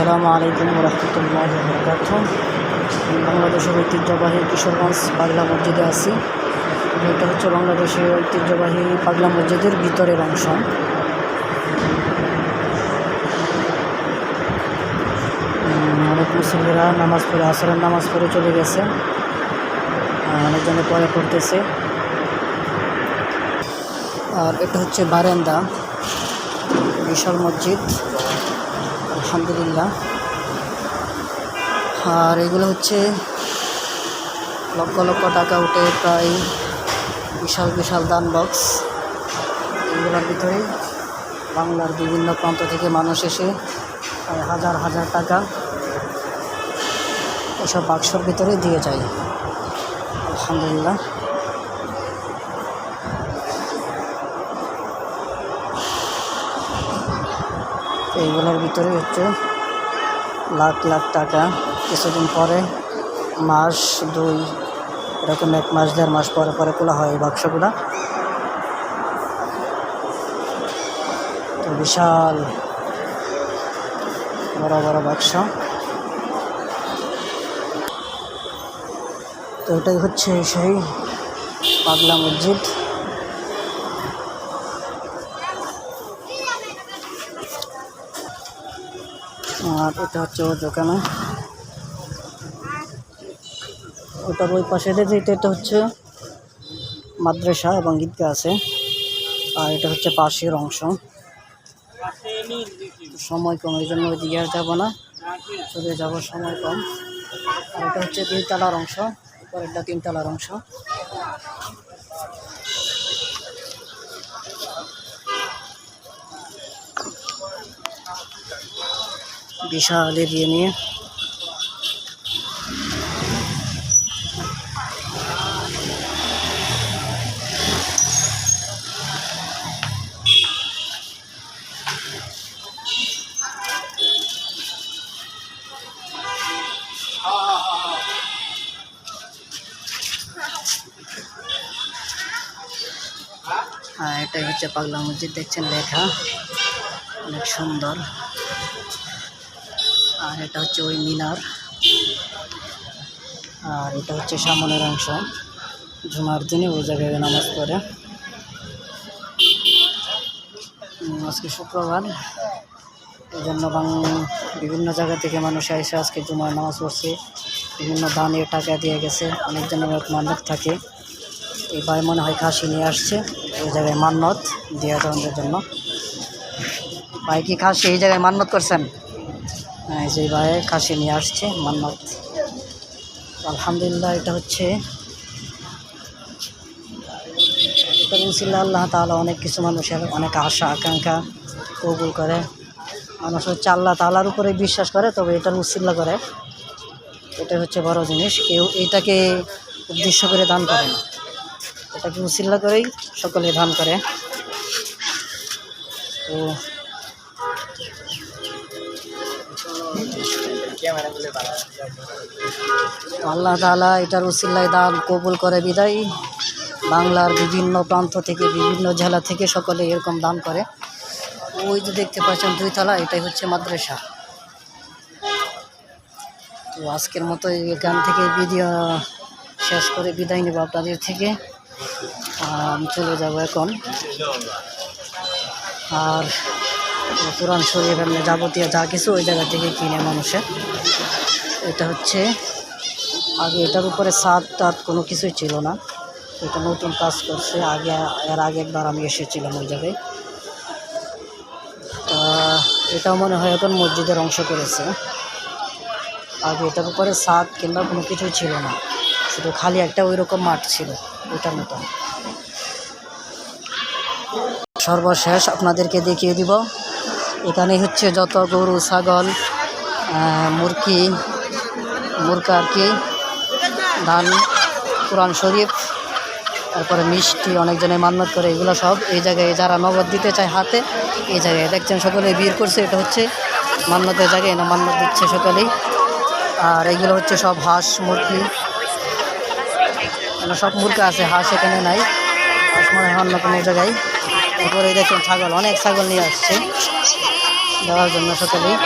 আসসালামু আলাইকুম রহমতুল্লাহ বরকাত বাংলাদেশের ঐতিহ্যবাহী কিশোরগঞ্জ পাগলা মসজিদে আছি। এটা হচ্ছে বাংলাদেশের ঐতিহ্যবাহী পাগলা মসজিদের ভিতরের অংশ। অনেক মুসলিমরা নামাজ পড়ে, আসরের নামাজ পড়ে চলে গেছে। অনেকজনে পরে পড়তেছে। আর এটা হচ্ছে বারেন্দা, বিশাল মসজিদ। আলহামদুলিল্লাহ। আর এগুলো হচ্ছে লক্ষ লক্ষ টাকা উঠে প্রায় বিশাল বিশাল দান বক্স এগুলোর ভিতরে বাংলার বিভিন্ন প্রান্ত থেকে মানুষ এসে প্রায় হাজার হাজার টাকা এসব বাক্সর ভিতরে দিয়ে যায়। আলহামদুলিল্লাহ। এইগুলোর ভিতরে হচ্ছে লাখ লাখ টাকা। কিছুদিন পরে, মাস, দুই, এরকম এক মাস, দেড় মাস পরে পরে খোলা হয় এই বাক্সগুলো। তো বিশাল বড় বড় বাক্স। তো এটাই হচ্ছে সেই পাগলা মসজিদ। আর এটা হচ্ছে ওর দোকানে। ওটার ওই পাশে যেটা এটা এটা হচ্ছে মাদ্রাসা এবং ঈদগাহ আছে। আর এটা হচ্ছে পাশের অংশ। সময় কম, এই জন্য ওইদিকে আর যাব না। চলে যাব সময় কম। আর এটা হচ্ছে তিনতলার অংশ পরেরটা তিনতলার অংশ। বিশাল এরিয়া নিয়ে হ্যাঁ এটাই হচ্ছে পাগলা মসজিদ দেখছেন লেখা অনেক সুন্দর আর এটা হচ্ছে ওই মিনার। আর এটা হচ্ছে সামনের অংশ। জুমার দিনে ওই জায়গায় নামাজ পড়ে। আজকে শুক্রবার। এই জন্য বিভিন্ন জায়গা থেকে মানুষ এসে আজকে জুমার নামাজ পড়ছে। বিভিন্ন দানের টাকা দিয়ে গেছে। অনেকজনের মান্যত থাকে। এই ভাই মনে হয় খাসি নিয়ে আসছে। এই জায়গায় দেওয়া দেওয়ার জন্য। ভাই কি খাসি এই জায়গায় মান্নত করছেন? যে ভাই খাসি নিয়ে আসছে, মান্নত। আলহামদুলিল্লাহ, এটা হচ্ছে আল্লাহ তাহলে অনেক কিছু মানুষের অনেক আশা, আকাঙ্ক্ষা কবুল করে। মানুষ হচ্ছে আল্লাহ তালার উপরে বিশ্বাস করে, তবে এটা উসিল্লা করে। এটা হচ্ছে বড় জিনিস, কেউ এটাকে উদ্দেশ্য করে দান করে না। এটাকে উসিল্লা করেই সকলে দান করে। তো আল্লাহ তালা এটার উসিল্লায় দান কবুল করে বিদায়। বাংলার বিভিন্ন প্রান্ত থেকে, বিভিন্ন জেলা থেকে সকলে এরকম দান করে। ওই যে দেখতে পাচ্ছেন দুই দুইতলা এটাই হচ্ছে মাদ্রাসা। তো আজকের মতো এখান থেকে ভিডিও শেষ করে বিদায় নেব আপনাদের থেকে। চলে যাব এখন। আর কোরআন শরীফ এমনি যাবতীয় যা কিছু ওই জায়গা থেকে কিনে মানুষের। এটা হচ্ছে, আগে এটার উপরে সাত টাত কোনো কিছুই ছিল না। এটা নতুন কাজ করছে, আগে, এর আগে একবার আমি এসেছিলাম ওই জায়গায়। তা এটাও মনে হয় এখন মসজিদের অংশ করেছে। আগে এটার উপরে সাত কিংবা কোনো কিছুই ছিল না। শুধু খালি একটা ওই রকম মাঠ ছিল, ওইটার মতো সর্বশেষ আপনাদেরকে দেখিয়ে দিব। এখানে হচ্ছে যত গরু, ছাগল মুরগি, মুরগা আর কি, ধান, কোরআন শরীফ, তারপরে মিষ্টি, অনেকজনে মান্যত করে, এগুলো সব এই জায়গায় যারা নগদ দিতে চায় হাতে, এই জায়গায় দেখছেন সকলে ভিড় করছে, এটা হচ্ছে মান্যতের জায়গায় না মান্যত দিচ্ছে সকলেই। আর এগুলো হচ্ছে সব হাঁস, মুরগি সব মুরগা আছে, হাঁস এখানে নাই। হাঁস মনে হয় অন্য কোনো জায়গায়। তারপরে দেখছেন ছাগল, অনেক ছাগল নিয়ে আসছে। দেওয়ার জন্য সকলেই।